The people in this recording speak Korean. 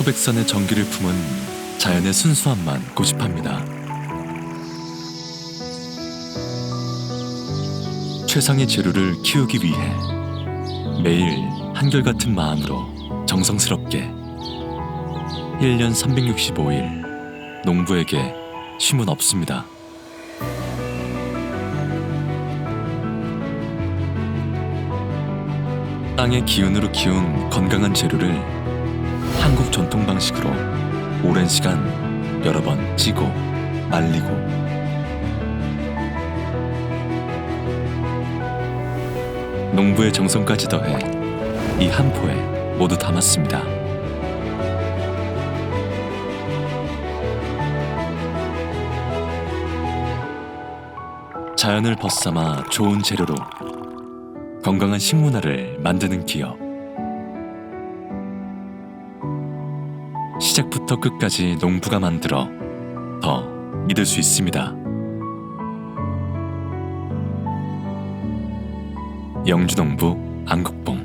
소백산의 정기를 품은 자연의 순수함만 고집합니다. 최상의 재료를 키우기 위해 매일 한결같은 마음으로 정성스럽게 1년 365일 농부에게 쉼은 없습니다. 땅의 기운으로 키운 건강한 재료를 한국 전통 방식으로 오랜 시간 여러 번 찌고 말리고 농부의 정성까지 더해 이 한 포에 모두 담았습니다. 자연을 벗삼아 좋은 재료로 건강한 식문화를 만드는 기업. 시작부터 끝까지 농부가 만들어 더 믿을 수 있습니다. 영주농부 안국봉